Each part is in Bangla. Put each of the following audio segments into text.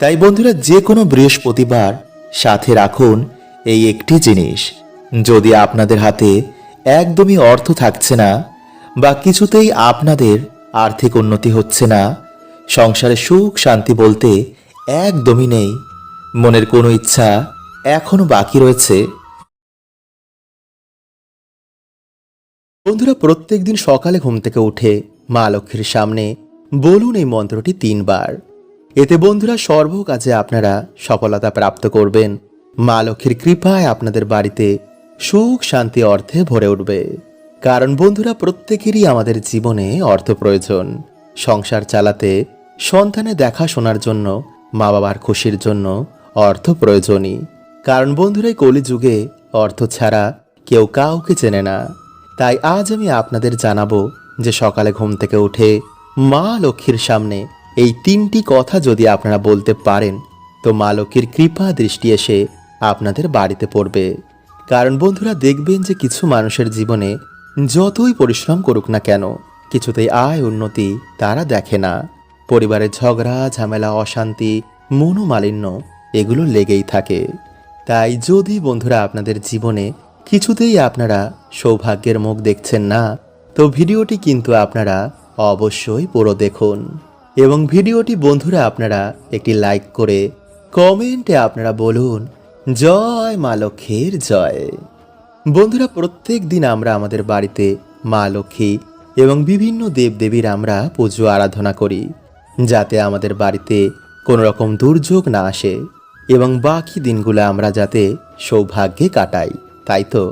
তাই বন্ধুরা, যে কোনো বৃহস্পতিবার সাথে রাখুন এই একটি জিনিস। যদি আপনাদের হাতে একদমই অর্থ থাকছে না বা কিছুতেই আপনাদের আর্থিক উন্নতি হচ্ছে না, সংসারে সুখ শান্তি বলতে একদমই নেই, মনের কোনো ইচ্ছা এখনও বাকি রয়েছে। বন্ধুরা প্রত্যেক দিন সকালে ঘুম থেকে উঠে মা লক্ষ্মীর সামনে বলুন এই মন্ত্রটি তিনবার। এতে বন্ধুরা সর্ব কাজে আপনারা সফলতা প্রাপ্ত করবেন। মা লক্ষ্মীর কৃপায় আপনাদের বাড়িতে সুখ, শান্তি, অর্থে ভরে উঠবে। কারণ বন্ধুরা প্রত্যেকেরই আমাদের জীবনে অর্থ প্রয়োজন। সংসার চালাতে, সন্তানে দেখাশোনার জন্য মা বাবার খুশির জন্য অর্থ প্রয়োজনই। কারণ বন্ধুরা কলিযুগে অর্থ ছাড়া কেউ কাউকে চেনে না। তাই আজ আমি আপনাদের জানাব যে সকালে ঘুম থেকে উঠে মা লক্ষ্মীর সামনে এই তিনটি কথা যদি আপনারা বলতে পারেন, তো মা লক্ষ্মীর কৃপা দৃষ্টি এসে আপনাদের বাড়িতে পড়বে। কারণ বন্ধুরা, দেখবেন যে কিছু মানুষের জীবনে যতই পরিশ্রম করুক না কেন, কিছুতেই আয় উন্নতি তারা দেখে না। পরিবারের ঝগড়া, ঝামেলা, অশান্তি, মনোমালিন্য এগুলো লেগেই থাকে। তাই যদি বন্ধুরা আপনাদের জীবনে কিছুতেই আপনারা সৌভাগ্যের মুখ দেখছেন না, তো ভিডিওটি কিন্তু আপনারা অবশ্যই পুরো দেখুন। এবং ভিডিওটি বন্ধুরা আপনারা একটি লাইক করে কমেন্টে আপনারা বলুন, জয় মা লক্ষ্মীর জয়। বন্ধুরা, প্রত্যেক দিন আমরা আমাদের বাড়িতে মা লক্ষ্মী এবং বিভিন্ন দেবদেবীর আমরা পুজো আরাধনা করি, যাতে আমাদের বাড়িতে কোনো রকম দুর্যোগ না আসে এবং বাকি দিনগুলো আমরা যাতে সৌভাগ্যে কাটাই, তাই তো?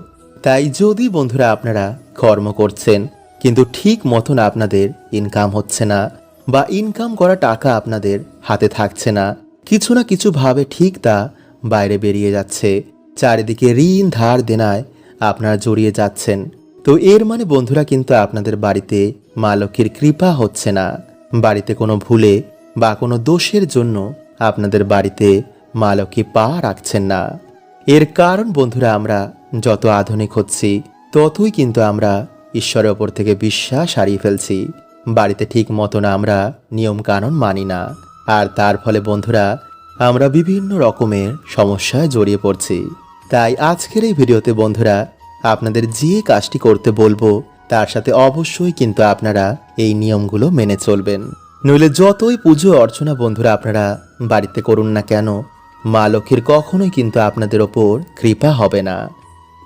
তাই যদি বন্ধুরা আপনারা কর্ম করছেন, কিন্তু ঠিক মতন আপনাদের ইনকাম হচ্ছে না বা ইনকাম করা টাকা আপনাদের হাতে থাকছে না। কিছু না কিছু ভাবে ঠিক তা বাইরে বেরিয়ে যাচ্ছে। চারিদিকে ঋণ ধার দেনায় আপনারা জড়িয়ে যাচ্ছেন। তো এর মানে বন্ধুরা কিন্তু আপনাদের বাড়িতে মা লক্ষ্মীর কৃপা হচ্ছে না। বাড়িতে কোনো ভুলে বা কোনো দোষের জন্য আপনাদের বাড়িতে মা লক্ষ্মী পা রাখছেন না। এর কারণ বন্ধুরা আমরা যত আধুনিক হচ্ছি, ততই কিন্তু আমরা ঈশ্বরের ওপর থেকে বিশ্বাস হারিয়ে ফেলছি। বাড়িতে ঠিক মতন আমরা নিয়ম কানুন মানি না। আর তার ফলে বন্ধুরা, আমরা বিভিন্ন রকমের সমস্যায় জড়িয়ে পড়ছি। তাই আজকের এই ভিডিওতে বন্ধুরা, আপনাদের যে কাজটি করতে বলব, তার সাথে অবশ্যই কিন্তু আপনারা এই নিয়মগুলো মেনে চলবেন। নইলে যতই পুজো অর্চনা বন্ধুরা আপনারা বাড়িতে করুন না কেন, মা লক্ষ্মীর কখনোই কিন্তু আপনাদের ওপর কৃপা হবে না।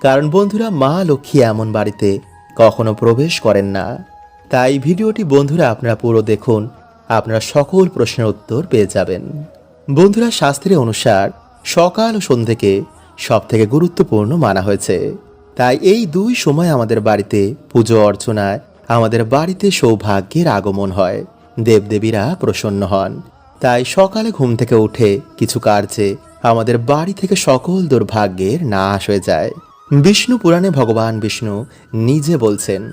কারণ বন্ধুরা, মা লক্ষ্মী এমন বাড়িতে কখনো প্রবেশ করেন না। তাই ভিডিওটি বন্ধুরা আপনারা পুরো দেখুন। আপনারা সকল প্রশ্নের উত্তর পেয়ে যাবেন। বন্ধুরা, শাস্ত্রের অনুসার সকাল ও সন্ধ্যেকে সব থেকে গুরুত্বপূর্ণ মানা হয়েছে। তাই এই দুই সময় আমাদের বাড়িতে পুজো অর্চনায় আমাদের বাড়িতে সৌভাগ্যের আগমন হয়। দেবদেবীরা প্রসন্ন হন। তাই সকালে ঘুম থেকে উঠে কিছু কার্যে আমাদের বাড়ি থেকে সকল দুর্ভাগ্যের নাশ হয়ে যায়। বিষ্ণু পুরাণে ভগবান বিষ্ণু নিজে বলছেন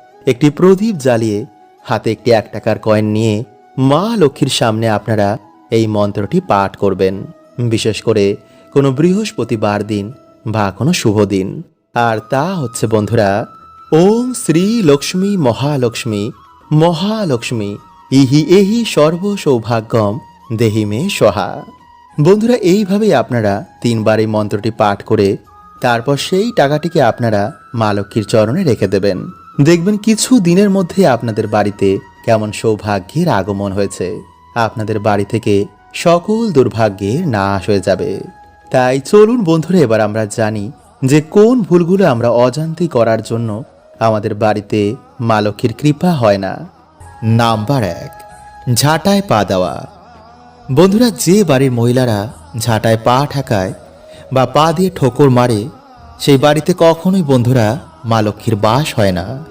একটি প্রদীপ জ্বালিয়ে হাতে একটি এক টাকার কয়েন নিয়ে মা লক্ষ্মীর সামনে আপনারা এই মন্ত্রটি পাঠ করবেন। বিশেষ করে কোনো বৃহস্পতিবার দিন বা কোনো শুভ দিন। আর তা হচ্ছে, বন্ধুরা, ওম শ্রী লক্ষ্মী মহালক্ষ্মী মহালক্ষ্মী, ইহি এহি সর্ব সৌভাগ্যম দেহি মে সহা বন্ধুরা, এইভাবেই আপনারা তিনবার এই মন্ত্রটি পাঠ করে তারপর সেই টাকাটিকে আপনারা মা লক্ষ্মীর চরণে রেখে দেবেন। দেখবেন কিছু দিনের মধ্যে আপনাদের বাড়িতে কেমন সৌভাগ্যের আগমন হয়েছে। আপনাদের বাড়ি থেকে সকল দুর্ভাগ্যের নাশ হয়ে যাবে। তাই চলুন বন্ধুরা, এবার আমরা জানি যে কোন ভুলগুলো আমরা অজান্তি করার জন্য আমাদের বাড়িতে মা লক্ষ্মীর কৃপা হয় না। নাম্বার এক, ঝাঁটায় পা দেওয়া। বন্ধুরা, যে বাড়ির মহিলারা ঝাঁটায় পা ঠেকায় বা পা দিয়ে ঠোকর মারে, সেই বাড়িতে কখনোই বন্ধুরা মা লক্ষ্মীর বাস হয় না।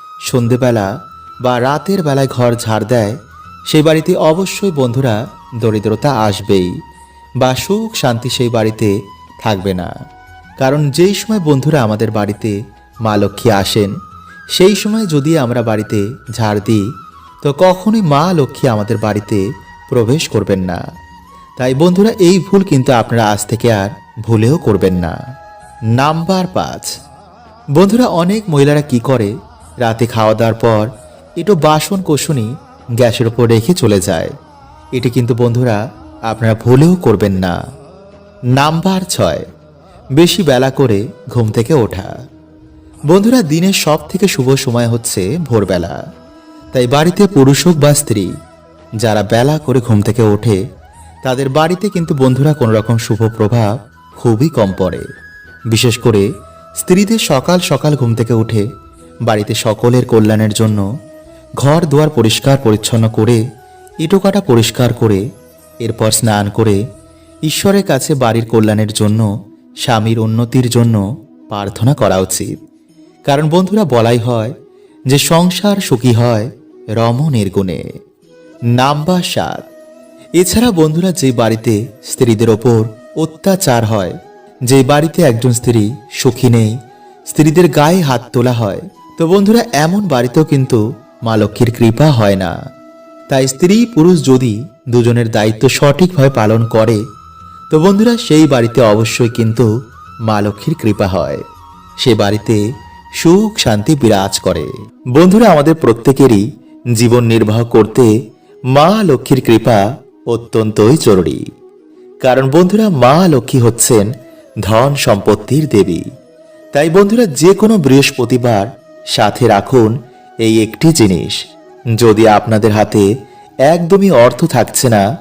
সন্ধেবেলা বা রাতের বেলায় ঘর ঝাড় দেয় সেই বাড়িতে অবশ্যই বন্ধুরা দরিদ্রতা আসবেই বা সুখ শান্তি সেই বাড়িতে থাকবে না। কারণ যেই সময় বন্ধুরা আমাদের বাড়িতে মা লক্ষ্মী আসেন, সেই সময় যদি আমরা বাড়িতে ঝাড় দিই, তো কখনোই মা লক্ষ্মী আমাদের বাড়িতে প্রবেশ করবেন না। তাই বন্ধুরা, এই ভুল কিন্তু আপনারা আজ থেকে আর ভুলেও করবেন না। নাম্বার পাঁচ। বন্ধুরা, অনেক মহিলারা কি করে? রাতে খাওয়া দাওয়ার পর, একটু বাসন কোষণই গ্যাসের ওপর রেখে চলে যায়। এটি কিন্তু বন্ধুরা আপনারা ভুলেও করবেন না। নাম্বার ছয়, বেশি বেলা করে ঘুম থেকে ওঠা। বন্ধুরা, দিনের সব থেকে শুভ সময় হচ্ছে ভোরবেলা। তাই বাড়িতে পুরুষ হোক বা স্ত্রী, যারা বেলা করে ঘুম থেকে ওঠে, তাদের বাড়িতে কিন্তু বন্ধুরা কোনো রকম শুভ প্রভাব খুবই কম পড়ে। বিশেষ করে স্ত্রীদের সকাল সকাল ঘুম থেকে উঠে বাড়িতে সকলের কল্যাণের জন্য ঘর দুয়ার পরিষ্কার পরিচ্ছন্ন করে, ইটোকাটা পরিষ্কার করে, এরপর স্নান করে ঈশ্বরের কাছে বাড়ির কল্যাণের জন্য, স্বামীর উন্নতির জন্য প্রার্থনা করা উচিত। কারণ বন্ধুরা, বলাই হয় যে সংসার সুখী হয় রমণের গুণে। নাম্বার সাত। এছাড়া বন্ধুরা, যে বাড়িতে স্ত্রীদের ওপর অত্যাচার হয়, যে বাড়িতে একজন স্ত্রী সুখী নেই, স্ত্রীদের গায়ে হাত তোলা হয় তো বন্ধুরা, এমন বাড়িতেও কিন্তু মা লক্ষ্মীর কৃপা হয় না। তাই স্ত্রী পুরুষ যদি দুজনের দায়িত্ব সঠিকভাবে পালন করে, তো বন্ধুরা, সেই বাড়িতে অবশ্যই কিন্তু মা লক্ষ্মীর কৃপা হয়। সে বাড়িতে সুখ, শান্তি বিরাজ করে। বন্ধুরা, আমাদের প্রত্যেকেরই জীবন নির্বাহ করতে মা লক্ষ্মীর কৃপা অত্যন্তই জরুরি। কারণ বন্ধুরা, মা লক্ষ্মী হচ্ছেন ধন সম্পত্তির দেবী। তাই বন্ধুরা, যে কোনো বৃহস্পতিবার সাথে রাখুন এই একটি জিনিস। যদি আপনাদের হাতে একদমই অর্থ থাকছে না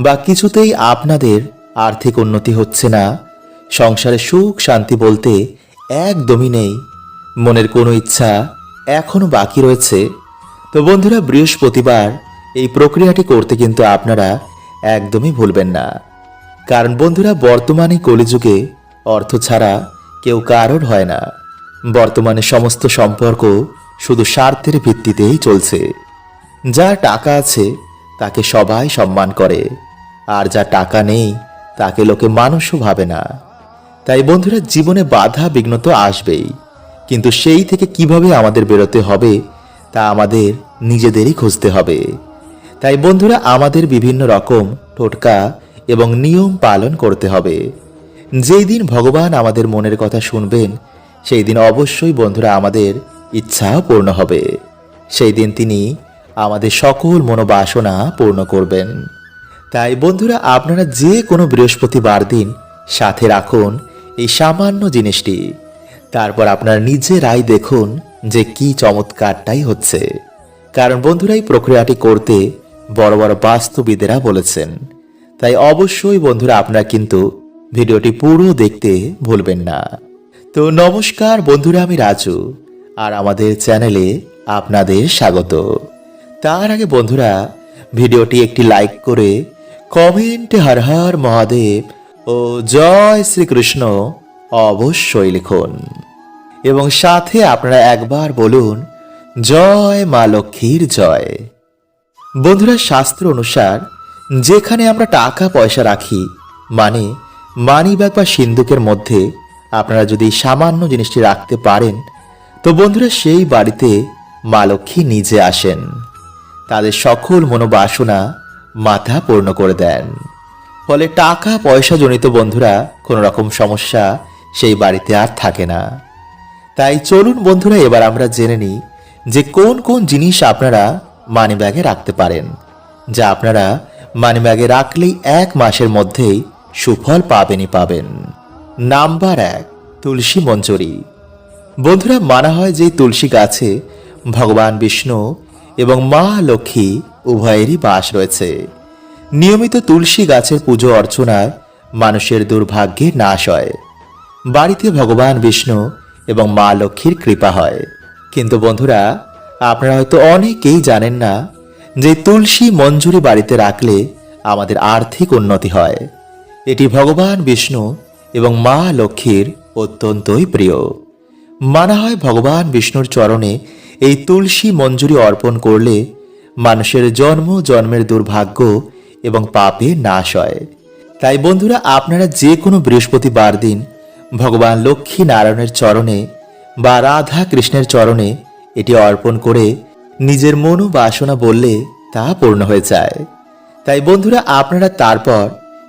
বা কিছুতেই আপনাদের আর্থিক উন্নতি হচ্ছে না, সংসারে সুখ শান্তি বলতে একদমই নেই। মনের কোনো ইচ্ছা এখনও বাকি রয়েছে। তো বন্ধুরা, বৃহস্পতিবার এই প্রক্রিয়াটি করতে কিন্তু আপনারা একদমই ভুলবেন না। কারণ বন্ধুরা, বর্তমানে কলিযুগে অর্থ ছাড়া কেউ কারোর হয় না। বর্তমানে সমস্ত সম্পর্ক শুধু স্বার্থের ভিত্তিতেই চলছে। যার টাকা আছে, তাকে সবাই সম্মান করে। আর যা টাকা নেই, তাকে লোকে মানুষও ভাবে না। তাই বন্ধুরা, জীবনে বাধা বিঘ্ন তো আসবেই। কিন্তু সেই থেকে কীভাবে আমাদের বেরোতে হবে, তা আমাদের নিজেদেরই খুঁজতে হবে। তাই বন্ধুরা, আমাদের বিভিন্ন রকম টোটকা এবং নিয়ম পালন করতে হবে। যেই দিন ভগবান আমাদের মনের কথা শুনবেন সেই দিন অবশ্যই বন্ধুরা আমাদের ইচ্ছা পূর্ণ হবে। সেই দিন তিনি আমাদের সকল মনোবাসনা পূর্ণ করবেন। তাই বন্ধুরা, আপনারা যে কোনো বৃহস্পতিবার দিন সাথে রাখুন এই সামান্য জিনিসটি। তারপর আপনার নিজেরাই দেখুন যে কি চমৎকারটাই হচ্ছে। কারণ বন্ধুরা, এই প্রক্রিয়াটি করতে বড় বড় বাস্তুবিদেরা বলেছেন। তাই অবশ্যই বন্ধুরা, আপনারা কিন্তু ভিডিওটি পুরো দেখতে ভুলবেন না। তো নমস্কার বন্ধুরা, আমি রাজু, আর আমাদের চ্যানেলে আপনাদের স্বাগত। তার আগে বন্ধুরা, ভিডিওটি একটি লাইক করে কমেন্টে হর হর মহাদেব ও জয় শ্রীকৃষ্ণ অবশ্যই লিখুন। এবং সাথে আপনারা একবার বলুন, জয় মা লক্ষ্মীর জয়। বন্ধুরা, শাস্ত্র অনুসার যেখানে আমরা টাকা পয়সা রাখি মানে মানি ব্যাগ বা সিন্ধুকের মধ্যে আপনারা যদি সামান্য জিনিসটি রাখতে পারেন, তো বন্ধুরা সেই বাড়িতে মা লক্ষ্মী নিজে আসেন। তাদের সকল মনোবাসনা মাথা পূর্ণ করে দেন। ফলে টাকা পয়সা জনিত বন্ধুরা কোনো রকম সমস্যা সেই বাড়িতে আর থাকে না। তাই চলুন বন্ধুরা, এবার আমরা জেনে নিই যে কোন কোন জিনিস আপনারা মানি ব্যাগে রাখতে পারেন, যা আপনারা মানি ব্যাগে রাখলেই এক মাসের মধ্যেই সুফল পাবেনই পাবেন। নাম্বার এক, তুলসী মঞ্জুরি। বন্ধুরা, মানা হয় যে তুলসী গাছে ভগবান বিষ্ণু এবং মা লক্ষ্মী উভয়েরই বাস রয়েছে। নিয়মিত তুলসী গাছের পুজো অর্চনায় মানুষের দুর্ভাগ্যে নাশ হয়। বাড়িতে ভগবান বিষ্ণু এবং মা লক্ষ্মীর কৃপা হয়। কিন্তু বন্ধুরা, আপনারা হয়তো অনেকেই জানেন না যে তুলসী মঞ্জুরি বাড়িতে রাখলে আমাদের আর্থিক উন্নতি হয়। এটি ভগবান বিষ্ণু এবং মা লক্ষ্মীর অত্যন্তই প্রিয়। মানা হয় ভগবান বিষ্ণুর চরণে এই তুলসী মঞ্জুরি অর্পণ করলে মানুষের জন্ম, জন্মের দুর্ভাগ্য এবং পাপে নাশ হয়। তাই বন্ধুরা, আপনারা যে কোনো বৃহস্পতিবার দিন ভগবান লক্ষ্মী নারায়ণের চরণে বা রাধা কৃষ্ণের চরণে এটি অর্পণ করে নিজের মনো বাসনা বললে তা পূর্ণ হয়ে যায়। তাই বন্ধুরা, আপনারা তারপর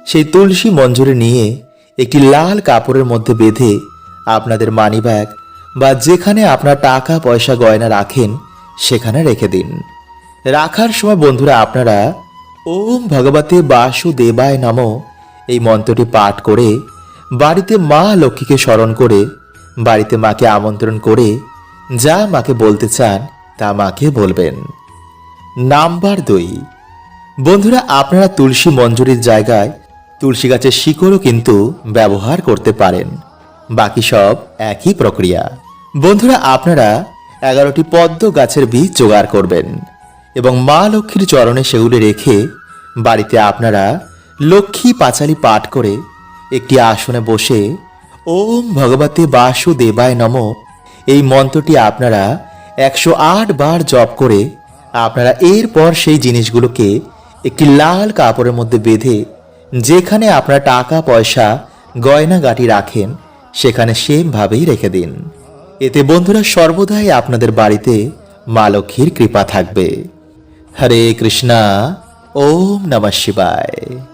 সেই তুলসী মঞ্জুরি নিয়ে একটি লাল কাপড়ের মধ্যে বেঁধে আপনাদের মানিব্যাগ বা যেখানে আপনার টাকা, পয়সা, গয়না রাখেন, সেখানে রেখে দিন। রাখার সময় বন্ধুরা আপনারা ওম ভগবতে বাসুদেবায় নম এই মন্ত্রটি পাঠ করে বাড়িতে মা লক্ষ্মীকে স্মরণ করে, বাড়িতে মাকে আমন্ত্রণ করে যা মাকে বলতে চান তা মাকে বলবেন। নাম্বার দুই। বন্ধুরা, আপনারা তুলসী মঞ্জুরির জায়গায় তুলসী গাছের শিকড়ও কিন্তু ব্যবহার করতে পারেন। বাকি সব একই প্রক্রিয়া। বন্ধুরা, আপনারা এগারোটি পদ্ম গাছের বীজ জোগাড় করবেন এবং মা লক্ষ্মীর চরণে সেগুলি রেখে বাড়িতে আপনারা লক্ষ্মী পাঁচালি পাঠ করে একটি আসনে বসে ওম ভগবতে বাসুদেবায় নম এই মন্ত্রটি আপনারা একশো আট বার জপ করে আপনারা এরপর সেই জিনিসগুলোকে একটি লাল কাপড়ের মধ্যে বেঁধে যেখানে আপনার টাকা, পয়সা, গয়নাগাটি রাখেন, সেখানে সেমভাবেই রেখে দিন। এতে বন্ধুরা সর্বদাই আপনাদের বাড়িতে মা লক্ষ্মীর কৃপা থাকবে। হরে কৃষ্ণা, ওম নমঃ শিবায়।